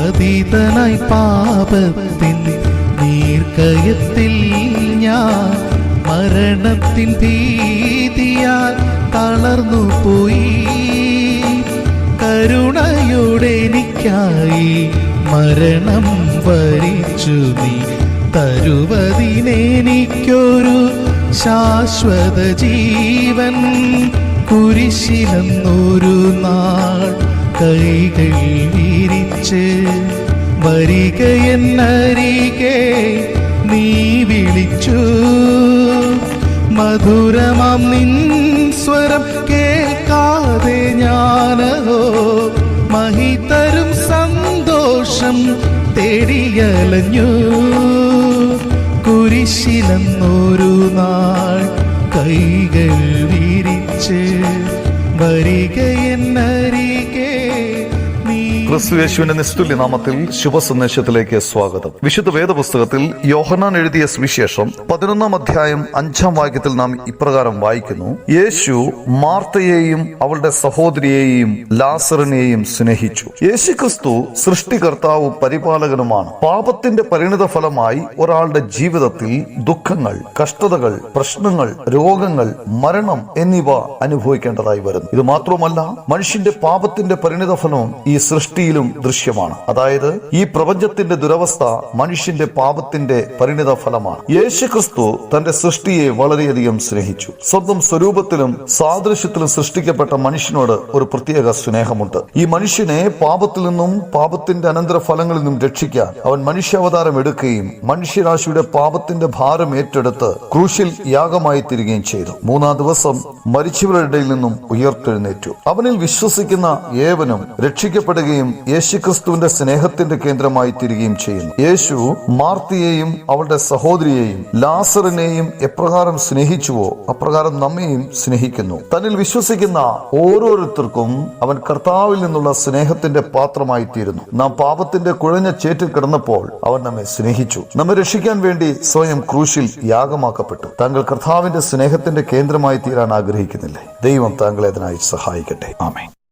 പതിതനായി പാപത്തിൻ നീർക്കയത്തിൽ ഞാൻ മരണത്തിൻ ഭീതിയാൽ തളർന്നു പോയി. കരുണയോടെ എനിക്കായി മരണം വരിച്ചു നീ. തരുവതിനെനിക്കൊരു ശാശ്വത ജീവൻ കുരിശിലെന്നൊരു നാൾ കൈകൾ വിരിച്ച് വരിക നീ വിളിച്ചു. മധുരമാം നിൻ സ്വരം കേൾക്കാതെ ഞാനോ മഹിതരും സന്തോഷം തേടിയലഞ്ഞു. കുരിശിലെന്നൊരു നാൾ കൈകൾ വിരിച്ച് വരിക ക്രിസ്തു യേശുവിന്റെ നിസ്തുല്യ നാമത്തിൽ ശുഭസന്ദേശത്തിലേക്ക് സ്വാഗതം. വിശുദ്ധ വേദപുസ്തകത്തിൽ യോഹനാൻ എഴുതിയ സുവിശേഷം പതിനൊന്നാം അധ്യായം അഞ്ചാം വാക്യത്തിൽ നാം ഇപ്രകാരം വായിക്കുന്നു. യേശു മാർത്തയെയും അവളുടെ സഹോദരിയെയും ലാസറിനെയും സ്നേഹിച്ചു. യേശു ക്രിസ്തു സൃഷ്ടികർത്താവും പരിപാലകനുമാണ്. പാപത്തിന്റെ പരിണിത ഫലമായി ഒരാളുടെ ജീവിതത്തിൽ ദുഃഖങ്ങൾ കഷ്ടതകൾ പ്രശ്നങ്ങൾ രോഗങ്ങൾ മരണം എന്നിവ അനുഭവിക്കേണ്ടതായി വരുന്നു. ഇത് മാത്രമല്ല മനുഷ്യന്റെ പാപത്തിന്റെ പരിണിത ഫലവും ഈ സൃഷ്ടിയിലും ദൃശ്യമാണ്. അതായത് ഈ പ്രപഞ്ചത്തിന്റെ ദുരവസ്ഥ മനുഷ്യന്റെ പാപത്തിന്റെ പരിണിത ഫലമാണ് യേശു ക്രിസ്തു തന്റെ സൃഷ്ടിയെ വളരെയധികം സ്നേഹിച്ചു. സ്വന്തം സ്വരൂപത്തിലും സാദൃശ്യത്തിലും സൃഷ്ടിക്കപ്പെട്ട മനുഷ്യനോട് ഒരു പ്രത്യേക സ്നേഹമുണ്ട്. ഈ മനുഷ്യനെ പാപത്തിൽ നിന്നും പാപത്തിന്റെ അനന്തര ഫലങ്ങളിൽ നിന്നും രക്ഷിക്കാൻ അവൻ മനുഷ്യാവതാരം എടുക്കുകയും മനുഷ്യരാശിയുടെ പാപത്തിന്റെ ഭാരം ഏറ്റെടുത്ത് ക്രൂശിൽ യാഗമായി തീരുകയും ചെയ്തു. മൂന്നാം ദിവസം മരിച്ചവരുടെ ഇടയിൽ നിന്നും ഉയർത്തെഴുന്നേറ്റു. അവനിൽ വിശ്വസിക്കുന്ന ഏവനും രക്ഷിക്കപ്പെടുകയും യേശുക്രിസ്തുവിന്റെ സ്നേഹത്തിന്റെ കേന്ദ്രമായി തീരുകയും ചെയ്യുന്നു. യേശു മാർത്തിയെയും അവളുടെ സഹോദരിയെയും ലാസറിനെയും എപ്രകാരം സ്നേഹിച്ചുവോ അപ്രകാരം നമ്മെയും സ്നേഹിക്കുന്നു. തന്നിൽ വിശ്വസിക്കുന്ന ഓരോരുത്തർക്കും അവൻ കർത്താവിൽ നിന്നുള്ള സ്നേഹത്തിന്റെ പാത്രമായി തീരുന്നു. നാം പാപത്തിന്റെ കുഴഞ്ഞ ചേറ്റിൽ കിടന്നപ്പോൾ അവൻ നമ്മെ സ്നേഹിച്ചു. നമ്മെ രക്ഷിക്കാൻ വേണ്ടി സ്വയം ക്രൂശിൽ യാഗമാക്കപ്പെട്ടു. താങ്കൾ കർത്താവിന്റെ സ്നേഹത്തിന്റെ കേന്ദ്രമായി തീരാൻ ആഗ്രഹിക്കുന്നില്ലേ? ദൈവം താങ്കളെ അതിനായി സഹായിക്കട്ടെ. ആമേ